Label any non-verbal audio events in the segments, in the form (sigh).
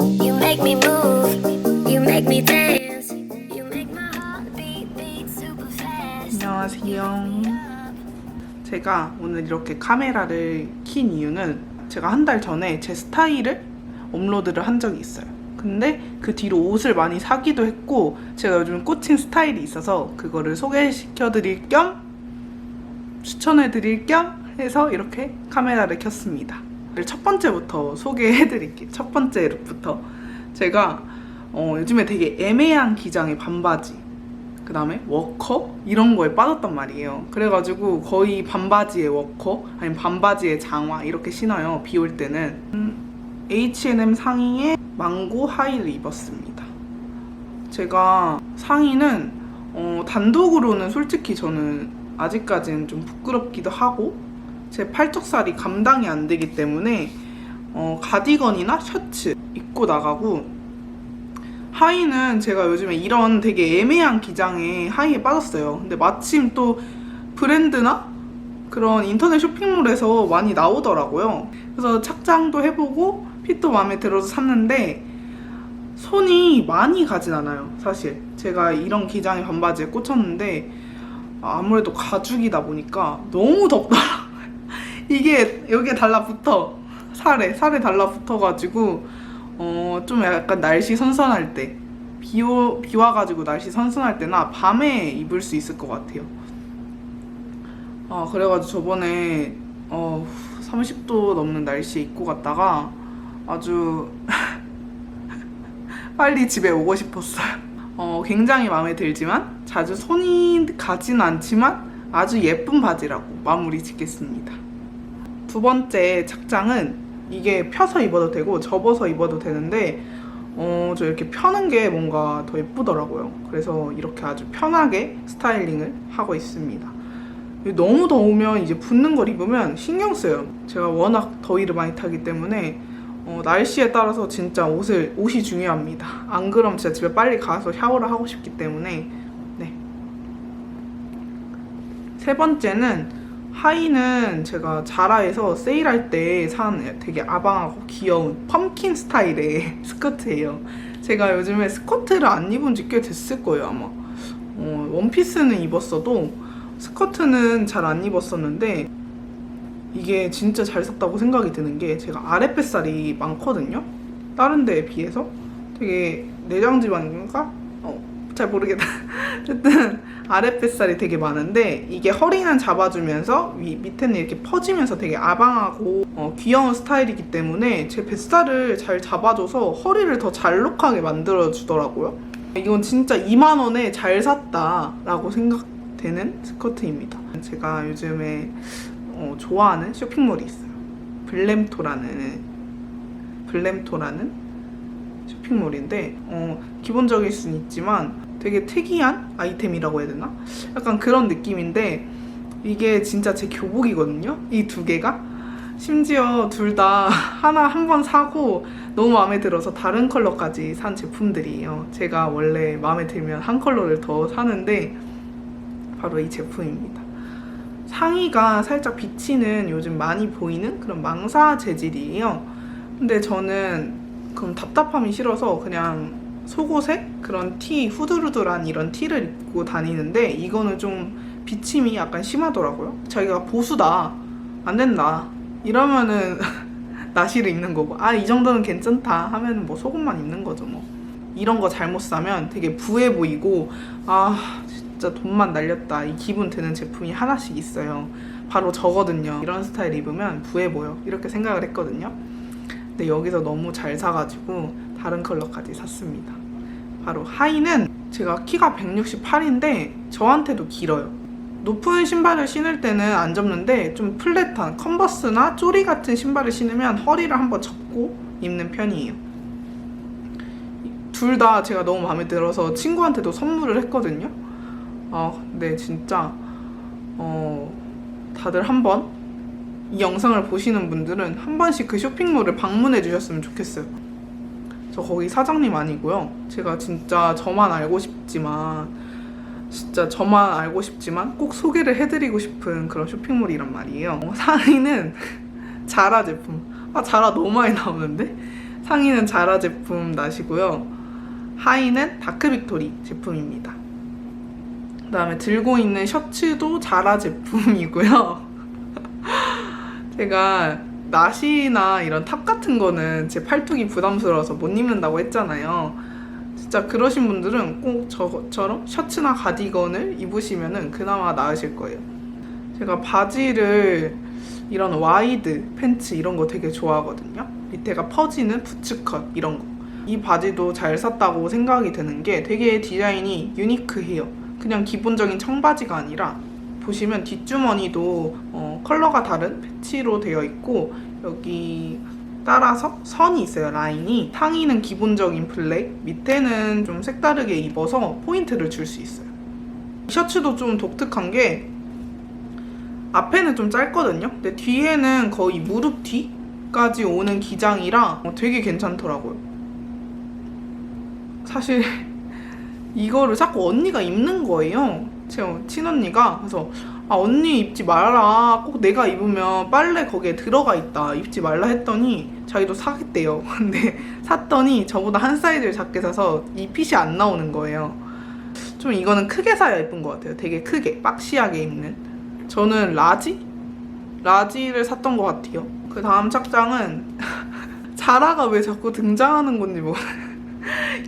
You make me move, you make me dance, you make my heart beat beat super fast. 안녕하세요. 제가 오늘 이렇게 카메라를 킨 이유는 제가 한 달 전에 제 스타일을 업로드를 한 적이 있어요. 근데 그 뒤로 옷을 많이 사기도 했고 제가 요즘 꽂힌 스타일이 있어서 그거를 소개시켜 드릴 겸 추천해 드릴 겸 해서 이렇게 카메라를 켰습니다. 첫 번째부터 소개해 드릴게요. 첫 번째 룩부터 제가 어, 요즘에 되게 애매한 기장의 반바지 그 다음에 워커 이런 거에 빠졌단 말이에요. 그래가지고 거의 반바지에 워커 아니면 반바지에 장화 이렇게 신어요. 비 올 때는 음, H&M 상의에 망고 하이를 입었습니다. 제가 상의는 어, 단독으로는 솔직히 저는 아직까지는 좀 부끄럽기도 하고 제 팔뚝살이 감당이 안 되기 때문에 어, 가디건이나 셔츠 입고 나가고 하의는 제가 요즘에 이런 되게 애매한 기장에 하의에 빠졌어요. 근데 마침 또 브랜드나 그런 인터넷 쇼핑몰에서 많이 나오더라고요. 그래서 착장도 해보고 핏도 마음에 들어서 샀는데 손이 많이 가진 않아요. 사실 제가 이런 기장의 반바지에 꽂혔는데 아무래도 가죽이다 보니까 너무 덥더라고요. 이게 여기에 달라붙어 살에 살에 달라붙어가지고 어, 좀 약간 날씨 선선할 때, 비, 오, 비 와가지고 날씨 선선할 때나 밤에 입을 수 있을 것 같아요. 아, 그래가지고 저번에, 어, 30도 넘는 날씨에 입고 갔다가 아주 (laughs) 빨리 집에 오고 싶었어요. 어, 굉장히 마음에 들지만 자주 손이 가진 않지만 아주 예쁜 바지라고 마무리 짓겠습니다. 두 번째 착장은 이게 펴서 입어도 되고 접어서 입어도 되는데 어, 저 이렇게 펴는 게 뭔가 더 예쁘더라고요. 그래서 이렇게 아주 편하게 스타일링을 하고 있습니다. 너무 더우면 이제 붙는 걸 입으면 신경 써요. 제가 워낙 더위를 많이 타기 때문에 어, 날씨에 따라서 진짜 옷을 옷이 중요합니다. 안 그럼 진짜 집에 빨리 가서 샤워를 하고 싶기 때문에 네. 세 번째는 하의는 제가 자라에서 세일할 때 산 되게 아방하고 귀여운 펌킨 스타일의 (laughs) 스커트예요. 제가 요즘에 스커트를 안 입은 지 꽤 됐을 거예요, 아마. 어, 원피스는 입었어도 스커트는 잘 안 입었었는데 이게 진짜 잘 샀다고 생각이 드는 게 제가 아랫뱃살이 많거든요. 다른 데에 비해서 되게 내장 지방인가? 어, 잘 모르겠다. 어쨌든 아랫뱃살이 되게 많은데 이게 허리는 잡아주면서 위, 밑에는 이렇게 퍼지면서 되게 아방하고 어, 귀여운 스타일이기 때문에 제 뱃살을 잘 잡아줘서 허리를 더 잘록하게 만들어주더라고요. 이건 진짜 2만 원에 잘 샀다라고 생각되는 스커트입니다. 제가 요즘에 어, 좋아하는 쇼핑몰이 있어요. 블렘토라는 블렘토라는 쇼핑몰인데 어, 기본적일 수는 있지만 되게 특이한 아이템이라고 해야 되나? 약간 그런 느낌인데 이게 진짜 제 교복이거든요. 이 두 개가 심지어 둘 다 (laughs) 하나 한 번 사고 너무 마음에 들어서 다른 컬러까지 산 제품들이에요. 제가 원래 마음에 들면 한 컬러를 더 사는데 바로 이 제품입니다. 상의가 살짝 비치는 요즘 많이 보이는 그런 망사 재질이에요. 근데 저는 그럼 답답함이 싫어서 그냥 속옷에 그런 티, 후드루드란 이런 티를 입고 다니는데 이거는 좀 비침이 약간 심하더라고요. 자기가 보수다, 안 된다 이러면은 (laughs) 나시를 입는 거고 아 이 정도는 괜찮다 하면은 뭐 속옷만 입는 거죠 뭐. 이런 거 잘못 사면 되게 부해 보이고 아 진짜 돈만 날렸다 이 기분 드는 제품이 하나씩 있어요. 바로 저거든요. 이런 스타일 입으면 부해 보여 이렇게 생각을 했거든요. 근데 여기서 너무 잘 사가지고 다른 컬러까지 샀습니다. 바로 하의는 제가 키가 168인데 저한테도 길어요. 높은 신발을 신을 때는 안 접는데 좀 플랫한 컨버스나 쪼리 같은 신발을 신으면 허리를 한번 접고 입는 편이에요. 둘 다 제가 너무 마음에 들어서 친구한테도 선물을 했거든요. 아, 근데 진짜 어, 다들 한번 이 영상을 보시는 분들은 한 번씩 그 쇼핑몰을 방문해 주셨으면 좋겠어요. 저 거기 사장님 아니고요. 제가 진짜 저만 알고 싶지만 진짜 저만 알고 싶지만 꼭 소개를 해드리고 싶은 그런 쇼핑몰이란 말이에요. 어, 상의는 (laughs) 자라 제품. 아 자라 너무 많이 나오는데 상의는 자라 제품 나시고요. 하의는 다크 빅토리 제품입니다. 그 다음에 들고 있는 셔츠도 자라 제품이고요. (laughs) 제가 나시나 이런 탑 같은 거는 제 팔뚝이 부담스러워서 못 입는다고 했잖아요. 진짜 그러신 분들은 꼭 저처럼 셔츠나 가디건을 입으시면은 그나마 나으실 거예요. 제가 바지를 이런 와이드 팬츠 이런 거 되게 좋아하거든요. 밑에가 퍼지는 부츠컷 이런 거. 이 바지도 잘 샀다고 생각이 드는 게 되게 디자인이 유니크해요. 그냥 기본적인 청바지가 아니라 보시면 뒷주머니도 어, 컬러가 다른 패치로 되어 있고 여기 따라서 선이 있어요 라인이. 상의는 기본적인 블랙 밑에는 좀 색다르게 입어서 포인트를 줄 수 있어요. 이 셔츠도 좀 독특한 게 앞에는 좀 짧거든요? 근데 뒤에는 거의 무릎 뒤까지 오는 기장이라 어, 되게 괜찮더라고요. 사실 (laughs) 이거를 자꾸 언니가 입는 거예요. 제 친언니가. 그래서, 아, 언니 입지 말아라. 꼭 내가 입으면 빨래 거기에 들어가 있다. 입지 말라 했더니 자기도 사겠대요. (laughs) 근데 샀더니 저보다 한 사이즈를 작게 사서 이 핏이 안 나오는 거예요. 좀 이거는 크게 사야 예쁜 것 같아요. 되게 크게, 박시하게 입는. 저는 라지? 라지를 샀던 것 같아요. 그 다음 착장은 (laughs) 자라가 왜 자꾸 등장하는 건지 모르겠어요.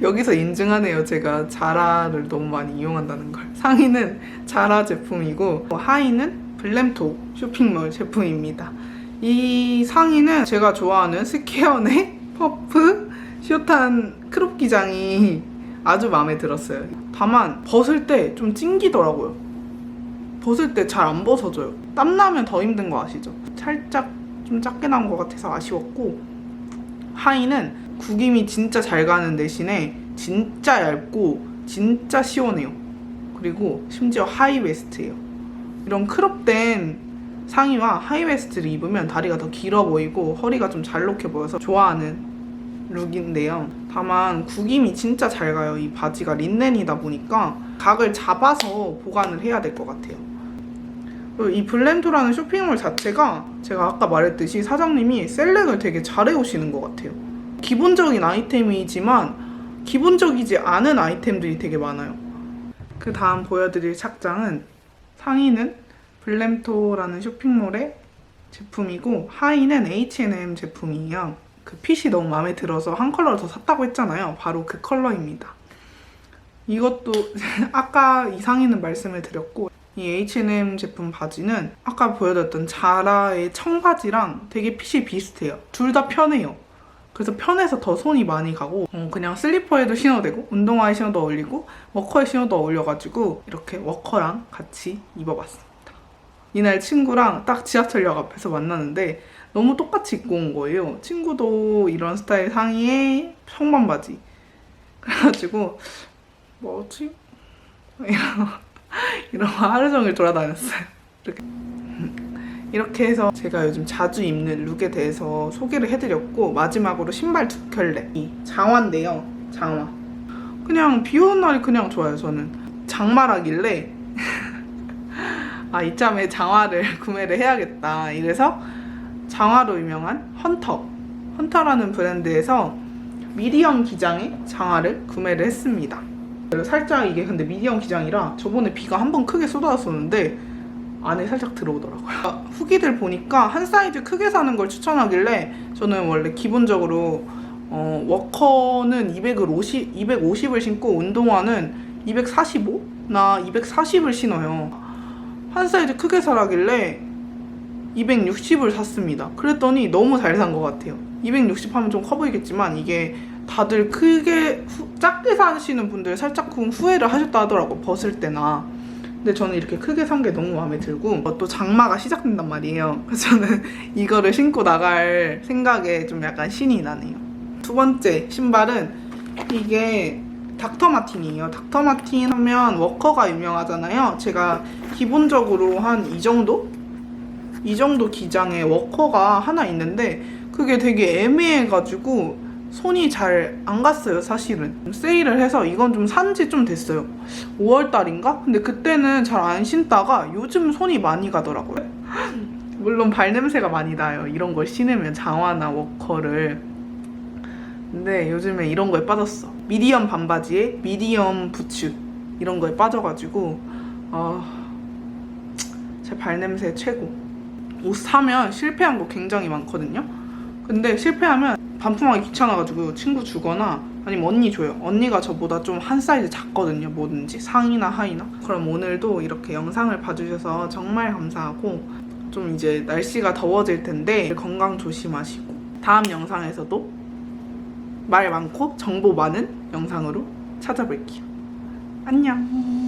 여기서 인증하네요. 제가 자라를 너무 많이 이용한다는 걸. 상의는 자라 제품이고 하의는 블램토 쇼핑몰 제품입니다. 이 상의는 제가 좋아하는 스퀘어의 (laughs) 퍼프 숏한 크롭 기장이 아주 마음에 들었어요. 다만 벗을 때 좀 찡기더라고요. 벗을 때 잘 안 벗어져요. 땀 나면 더 힘든 거 아시죠? 살짝 좀 작게 나온 것 같아서 아쉬웠고 하의는 구김이 진짜 잘 가는 대신에 진짜 얇고 진짜 시원해요. 그리고 심지어 하이웨스트예요. 이런 크롭된 상의와 하이웨스트를 입으면 다리가 더 길어 보이고 허리가 좀 잘록해 보여서 좋아하는 룩인데요. 다만 구김이 진짜 잘 가요. 이 바지가 린넨이다 보니까 각을 잡아서 보관을 해야 될 것 같아요. 이 블렌토라는 쇼핑몰 자체가 제가 아까 말했듯이 사장님이 셀렉을 되게 잘 해 오시는 것 같아요. 기본적인 아이템이지만 기본적이지 않은 아이템들이 되게 많아요. 그 다음 보여드릴 착장은 상의는 블렘토라는 쇼핑몰의 제품이고 하의는 H&M 제품이에요. 그 핏이 너무 마음에 들어서 한 컬러 더 샀다고 했잖아요. 바로 그 컬러입니다. 이것도 (laughs) 아까 이 상의는 말씀을 드렸고 이 H&M 제품 바지는 아까 보여드렸던 자라의 청바지랑 되게 핏이 비슷해요. 둘 다 편해요. 그래서 편해서 더 손이 많이 가고 어, 그냥 슬리퍼에도 신어도 되고 운동화에 신어도 어울리고 워커에 신어도 어울려가지고 이렇게 워커랑 같이 입어봤습니다. 이날 친구랑 딱 지하철역 앞에서 만났는데 너무 똑같이 입고 온 거예요. 친구도 이런 스타일 상의에 청반 바지. 그래가지고 뭐지? (laughs) 이런 이런 거 하루 종일 돌아다녔어요. 이렇게. 이렇게 해서 제가 요즘 자주 입는 룩에 대해서 소개를 해드렸고 마지막으로 신발 두 켤레. 이 장화인데요. 장화. 그냥 비 오는 날이 그냥 좋아요 저는. 장마라길래 (laughs) 아 이참에 장화를 (laughs) 구매를 해야겠다. 이래서 장화로 유명한 헌터. 헌터라는 브랜드에서 미디엄 기장의 장화를 구매를 했습니다. 살짝 이게 근데 미디엄 기장이라 저번에 비가 한 번 크게 쏟아졌었는데 안에 살짝 들어오더라고요. 아, 후기들 보니까 한 사이즈 크게 사는 걸 추천하길래 저는 원래 기본적으로 어, 워커는 200을 50, 250을 신고 운동화는 245나 240을 신어요. 한 사이즈 크게 사라길래 260을 샀습니다. 그랬더니 너무 잘 산 것 같아요. 260 하면 좀 커 보이겠지만 이게 다들 크게 후, 작게 사시는 분들 살짝 후회를 하셨다 하더라고 벗을 때나 근데 저는 이렇게 크게 산 게 너무 마음에 들고 어, 또 장마가 시작된단 말이에요. 그래서 저는 (laughs) 이거를 신고 나갈 생각에 좀 약간 신이 나네요. 두 번째 신발은 이게 닥터 마틴이에요. 닥터 마틴 하면 워커가 유명하잖아요. 제가 기본적으로 한 이 정도? 이 정도 기장의 워커가 하나 있는데 그게 되게 애매해가지고 손이 잘 안 갔어요, 사실은. 세일을 해서 이건 좀 산지 좀 됐어요. 5월달인가? 근데 그때는 잘 안 신다가 요즘 손이 많이 가더라고요. (laughs) 물론 발냄새가 많이 나요. 이런 걸 신으면 장화나 워커를. 근데 요즘에 이런 거에 빠졌어. 미디엄 반바지에 미디엄 부츠 이런 거에 빠져가지고 아, 제 발냄새 최고. 옷 사면 실패한 거 굉장히 많거든요. 근데 실패하면 반품하기 귀찮아가지고 친구 주거나 아니면 언니 줘요. 언니가 저보다 좀 한 사이즈 작거든요. 뭐든지 상이나 하이나. 그럼 오늘도 이렇게 영상을 봐주셔서 정말 감사하고 좀 이제 날씨가 더워질 텐데 건강 조심하시고 다음 영상에서도 말 많고 정보 많은 영상으로 찾아뵐게요. 안녕.